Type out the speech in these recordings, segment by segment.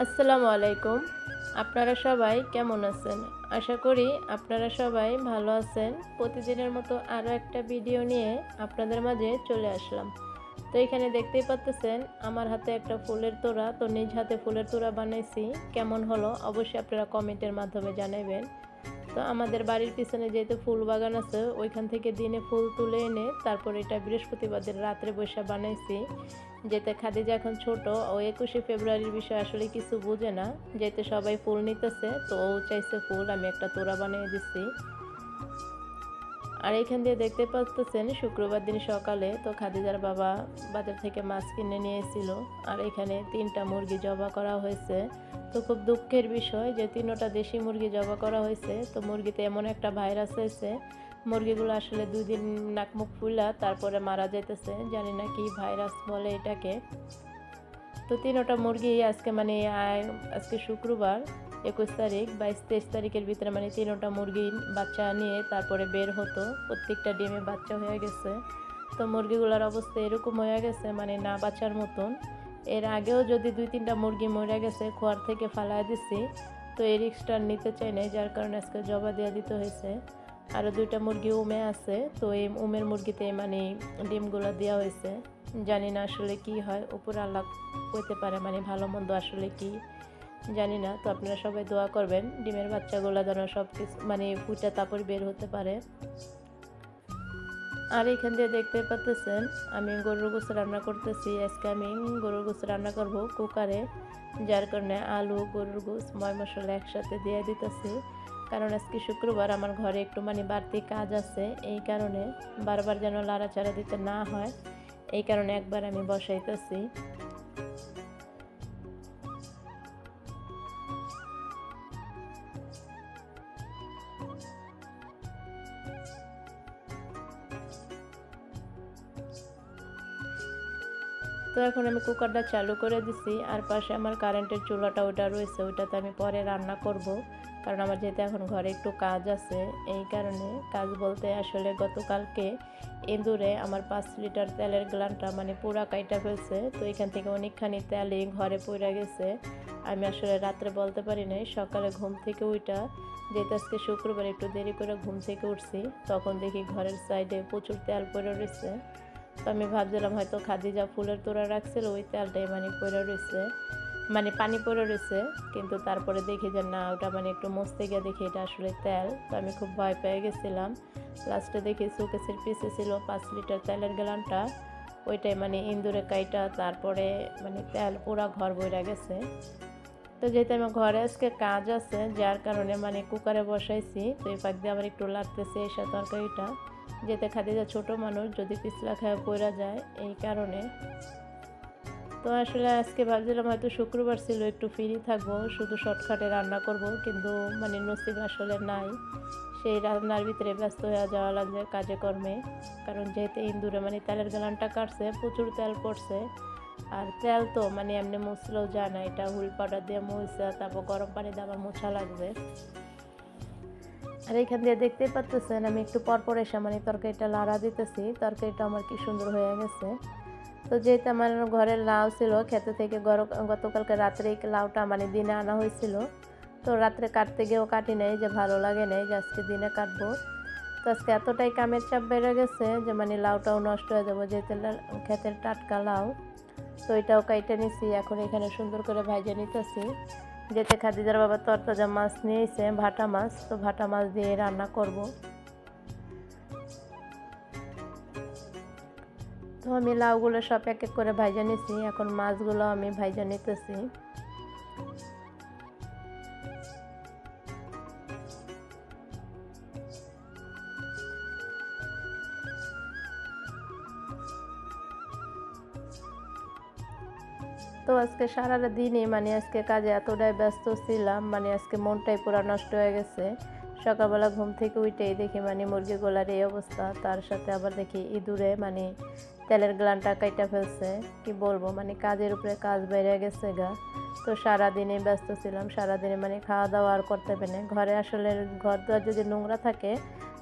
আসসালামু আলাইকুম। আপনারা সবাই কেমন আছেন? আশা করি আপনারা সবাই ভালো আছেন। প্রতিদিনের মতো আরও একটা ভিডিও নিয়ে আপনাদের মাঝে চলে আসলাম। তো এখানে দেখতেই পাচ্তেছেন, আমার হাতে একটা ফুলের তোড়া। তো নিজ হাতে ফুলের তোড়া বানাইছি। কেমন হলো? অবশ্যই আপনারা কমেন্টের মাধ্যমে জানাবেন তো আমাদের বাড়ির পিছনে যেহেতু ফুল বাগান আছে, ওইখান থেকে দিনে ফুল তুলে এনে তারপর এটা বৃহস্পতিবারের রাত্রে বসে বানাইছি। যেতে খাদিজা এখন ছোট, ও একুশে ফেব্রুয়ারির বিষয়ে আসলে কিছু বুঝে না। যেতে সবাই ফুল নিতেছে, তো ও চাইছে ফুল, আমি একটা তোড়া বানিয়ে দিচ্ছি। আর এখান দিয়ে দেখতে পাচ্ছেন শুক্রবার দিন সকালে তো খাদিজার বাবা বাজার থেকে মাছ কিনে নিয়ে এসেছিল। আর এখানে তিনটা মুরগি জবা করা হয়েছে। তো খুব দুঃখের বিষয় যে তিনোটা দেশি মুরগি জবা করা হয়েছে। তো মুরগিতে এমন একটা ভাইরাস হয়েছে, মুরগিগুলো আসলে দুই দিন নাক মুখ ফুলা তারপরে মারা যেতেছে জানি না কি ভাইরাস বলে এটাকে। তো তিনোটা মুরগি আজকে মানে আজকে শুক্রবার একুশ তারিখ বাইশ তেইশ তারিখের ভিতরে মানে তিনোটা মুরগি বাচ্চা নিয়ে তারপরে বের হতো, প্রত্যেকটা ডিমে বাচ্চা হয়ে গেছে। তো মুরগিগুলোর অবস্থা এরকম হয়ে গেছে মানে না বাঁচার মতন। এর আগেও যদি দুই তিনটা মুরগি মরে গেছে, খোয়ার থেকে ফালায় দিছি, তো এই রিক্সটা নিতে চাই নাই, যার কারণে আজকে জবা দিয়ে দিতে হয়েছে। আরও দুইটা মুরগি উমে আছে, তো এই উমের মুরগিতে মানে ডিমগুলো দেওয়া হয়েছে। জানি না আসলে কি হয়, উপর আল্লাহ হইতে পারে মানে ভালো মন্দ আসলে কি। জানি না, তো আপনারা সবাই দোয়া করবেন। ডিমের বাচ্চাগুলো যেন সব কিছু মানে ফুটে তারপর বের হতে পারে। আর এখান দিয়ে দেখতে পাচ্তেছেন, আমি গরুর গোস রান্না করতেছি। আজকে আমি গরুর গোস রান্না করব কুকারে, যার কারণে আলু, গরুর গোস ময় মশলা একসাথে দিয়ে দিতেছি। কারণ আজকে শুক্রবার আমার ঘরে একটু মানে বাড়তি কাজ আছে, এই কারণে বারবার যেন লাড়াচাড়া দিতে না হয়, এই কারণে একবার আমি বসাইতেছি। তো এখন আমি কুকারটা চালু করে দিছি, আর পাশে আমার কারেন্টের চুলাটা ওটা রয়েছে, ওইটাতে আমি পরে রান্না করব। কারণ আমার যেহেতু এখন ঘরে একটু কাজ আছে, এই কারণে কাজ বলতে আসলে গতকালকে ইঁদুরে আমার পাঁচ লিটার তেলের গ্লানটা মানে পুরা কাইটা ফেলছে, তো এখান থেকে অনেকখানি তেলই ঘরে পড়ে গেছে। আমি আসলে রাত্রে বলতে পারি নাই, সকালে ঘুম থেকে উইটা, যেহেতু আজকে শুক্রবার একটু দেরি করে ঘুম থেকে উঠছি, তখন দেখি ঘরের সাইডে প্রচুর তেল পড়ে রয়েছে। তো আমি ভাবছিলাম হয়তো খাদিজা ফুলের তোড়া রাখছিল ওই তেলটাই মানে পড়ে রয়েছে মানে পানি পড়ে রয়েছে কিন্তু তারপরে দেখি যে না, ওটা মানে একটু মস্তে গিয়ে দেখি এটা আসলে তেল। তো আমি খুব ভয় পেয়ে গেছিলাম। লাস্টে দেখি সুকেসের পিসে ছিল পাঁচ লিটার তেলের গ্যালানটা ওইটাই মানে ইন্দুরে কাইটা, তারপরে মানে তেল পুরা ঘর বইরা গেছে। তো যেহেতু আমার ঘরে আজকে কাজ আছে, যার কারণে মানে কুকারে বসাইছি, তো এই পাক দিয়ে একটু লাগতেছে এই সাথে তরকারিটা। যেতে খাদিজা ছোট মানুষ যদি পিছলা খায় পড়া যায়, এই কারণে। তো আসলে আজকে ভাবছিলাম হয়তো শুক্রবার ছিল, একটু ফ্রি থাকব, শুধু শর্টকাটে রান্না করব, কিন্তু মানে নসিব আসলে নাই। সেই রান্নার ভিতরে ব্যস্ত হয়ে যাওয়া লাগছে কাজে কর্মে। কারণ যেহেতু ইন্দুরে মানে তেলের গালানটা কাটছে, প্রচুর তেল পড়ছে আর তেল তো মানে এমনি মুছলেও যায় না, এটা হুল পাউডার দিয়ে মুছছে তারপর গরম পানি দিয়ে আবার মোছা লাগবে। আর এখান দিয়ে দেখতেই পাচ্ছেন আমি একটু পরপর এসে মানে তরকারিটা লাড়া দিতেছি, তরকারিটা আমার কি সুন্দর হয়ে গেছে। তো যেহেতু আমার ঘরের লাউ ছিল, খেতে থেকে গতকালকে রাত্রে এই লাউটা মানে দিনে আনা হয়েছিল। তো রাত্রে কাটতে গিয়েও কাটি নাই, যে ভালো লাগে নাই, যে আজকে দিনে কাটবো। তো আজকে এতটাই কামের চাপ বেড়ে গেছে যে মানে লাউটাও নষ্ট হয়ে যাব, যেহেতু ক্ষেতের টাটকা লাউ। তো এটাও কাইটা নিছি। এখন এখানে সুন্দর করে ভাইজা নিতেছি। যেতে খাদিজার বাবা তরতাজা মাছ নিয়েছে ভাটা মাছ, তো ভাটা মাছ দিয়ে রান্না করব। তো আমি লাউগুলো সব এক এক করে ভাইজা নিছি। এখন মাছগুলো আমি ভাইজা নিতেছি। তো আজকে সারা দিনই মানে আজকে কাজে এতটাই ব্যস্ত ছিলাম মানে আজকে মনটাই পুরো নষ্ট হয়ে গেছে। সকালবেলা ঘুম থেকে উঠেই দেখি মানে মুরগি মুরগিগুলার এই অবস্থা, তার সাথে আবার দেখি ইঁদুরে মানে তেলের গ্লানটা কাইটা ফেলছে। কি বলব মানে কাজের উপরে কাজ বেড়ে গেছে গা। তো সারাদিনে ব্যস্ত ছিলাম, সারাদিনে মানে খাওয়া দাওয়া আর করতে পারি ঘরে আসলে ঘর দুয়ার যদি নোংরা থাকে,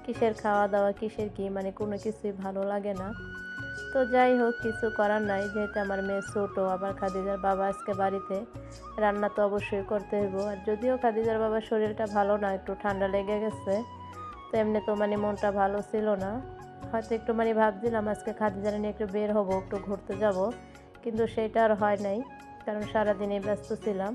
কিসের খাওয়া দাওয়া কিসের কি মানে কোনো কিছুই ভালো লাগে না। তো যাই হোক, কিছু করার নাই। যেহেতু আমার মেয়ে ছোটো, আবার খাদিজার বাবা আজকে বাড়িতে, রান্না তো অবশ্যই করতে হইব। আর যদিও খাদিজার বাবার শরীরটা ভালো না, একটু ঠান্ডা লেগে গেছে, তো এমনি তো মানে মনটা ভালো ছিল না। হয়তো একটু মানে ভাবছিলাম আজকে খাদিজার নিয়ে একটু বের হব, একটু ঘুরতে যাব, কিন্তু সেটা আর হয় নাই, কারণ সারাদিনে ব্যস্ত ছিলাম।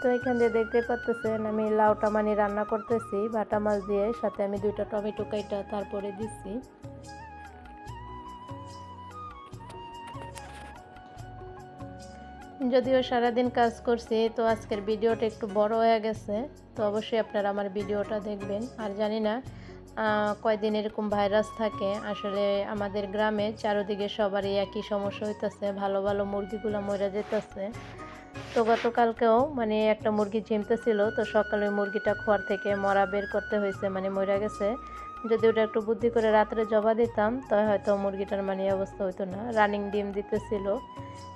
তো এখান দিয়ে দেখতে পাচ্তেছেন আমি লাউটা মানে রান্না করতেছি, বাটা মাছ দিয়ে, সাথে আমি দুইটা টমেটো কাইটা তারপরে দিচ্ছি যদিও সারাদিন কাজ করছি, তো আজকের ভিডিওটা একটু বড় হয়ে গেছে, তো অবশ্যই আপনারা আমার ভিডিওটা দেখবেন। আর জানি না কয়দিন এরকম ভাইরাস থাকে, আসলে আমাদের গ্রামে চারোদিকে সবারই একই সমস্যা হইতেছে, ভালো ভালো মুরগিগুলো মরে যেতেছে। তো গতকালকেও মানে একটা মুরগি ঝিমতেছিল তো সকালে মুরগিটা খোয়ার থেকে মরা বের করতে হয়েছে মানে মরা গেছে। যদি ওটা একটু বুদ্ধি করে রাত্রে জবা দিতাম তাহলে হয়তো মুরগিটার মানে অবস্থা হতো না। রানিং ডিম দিতেছিল,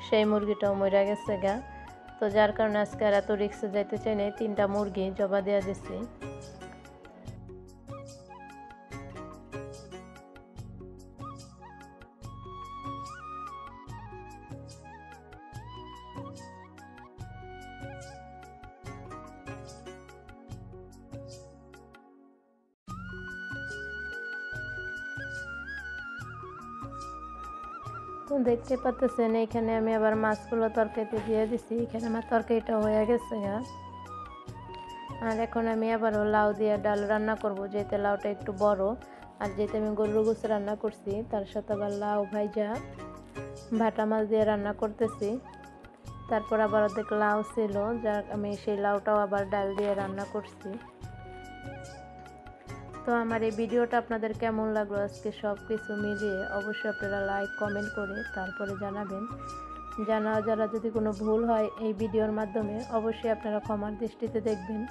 সেই মুরগিটাও মরা গেছে গা। তো যার কারণে আজকে আর এত রিক্সে যাইতে চাই নাই, তিনটা মুরগি জবা দেওয়া দিছি। দেখতে পাচ্ছেন এখানে আমি আবার মাছগুলো তরকারিতে দিয়ে দিছি। এখানে আমার তরকারিটা হয়ে গেছে আর এখন আমি আবারও লাউ দিয়ে ডাল রান্না করব যেতে লাউটা একটু বড়। আর যেতে আমি গরুর গোস রান্না করছি, তার সাথে আবার লাউ ভাইজা, ভাটা মাছ দিয়ে রান্না করতেছি। তারপর আবার অর্ধেক লাউ ছিল যা আমি সেই লাউটাও আবার ডাল দিয়ে রান্না করছি। তো আমার এই ভিডিওটা আপনাদের কেমন লাগল আজকে সব কিছু মিলিয়ে? অবশ্যই আপনারা লাইক কমেন্ট করে তারপরে জানাবেন। জানা যারা যদি কোনো ভুল হয় এই ভিডিওর মাধ্যমে, অবশ্যই আপনারা ক্ষমার দৃষ্টিতে দেখবেন।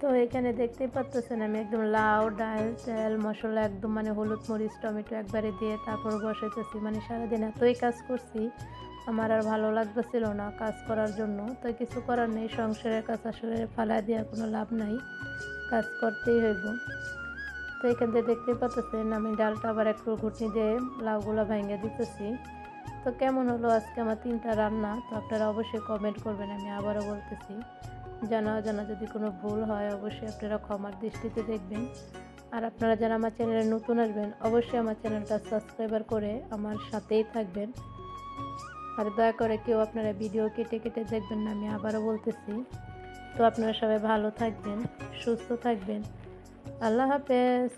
তো এখানে দেখতেই পাচ্ছেন আমি একদম লাউ, ডাল, তেল, মশলা, একদম মানে হলুদ মরিচ, টমেটো একবারে দিয়ে তারপর বসাইতেছি। মানে সারাদিন এতই কাজ করছি আমার আর ভালো লাগতেছিল না কাজ করার জন্য। তো কিছু করার নেই, সংসারের কাজ আসলে ফালা দেওয়ার কোনো লাভ নাই। কাজ করতেই হইব। তো এখান থেকে দেখতেই পাচ্ছেন আমি ডালটা আবার একটু ঘুটনি দিয়ে লাউগুলো ভেঙে দিতেছি। তো কেমন হলো আজকে আমার তিনটা রান্না? তো আপনারা অবশ্যই কমেন্ট করবেন, আমি আবারও বলতেছি। জানা জানা যদি কোনো ভুল হয়, অবশ্যই আপনারা ক্ষমার দৃষ্টিতে দেখবেন। আর আপনারা যারা আমার চ্যানেলে নতুন আসবেন, অবশ্যই আমার চ্যানেলটা সাবস্ক্রাইবার করে আমার সাথেই থাকবেন। আর দয়া করে কেউ আপনারা ভিডিও কেটে কেটে দেখবেন না, আমি আবারও বলতেছি। তো আপনারা সবাই ভালো থাকবেন, সুস্থ থাকবেন। আল্লাহ হাফেজ।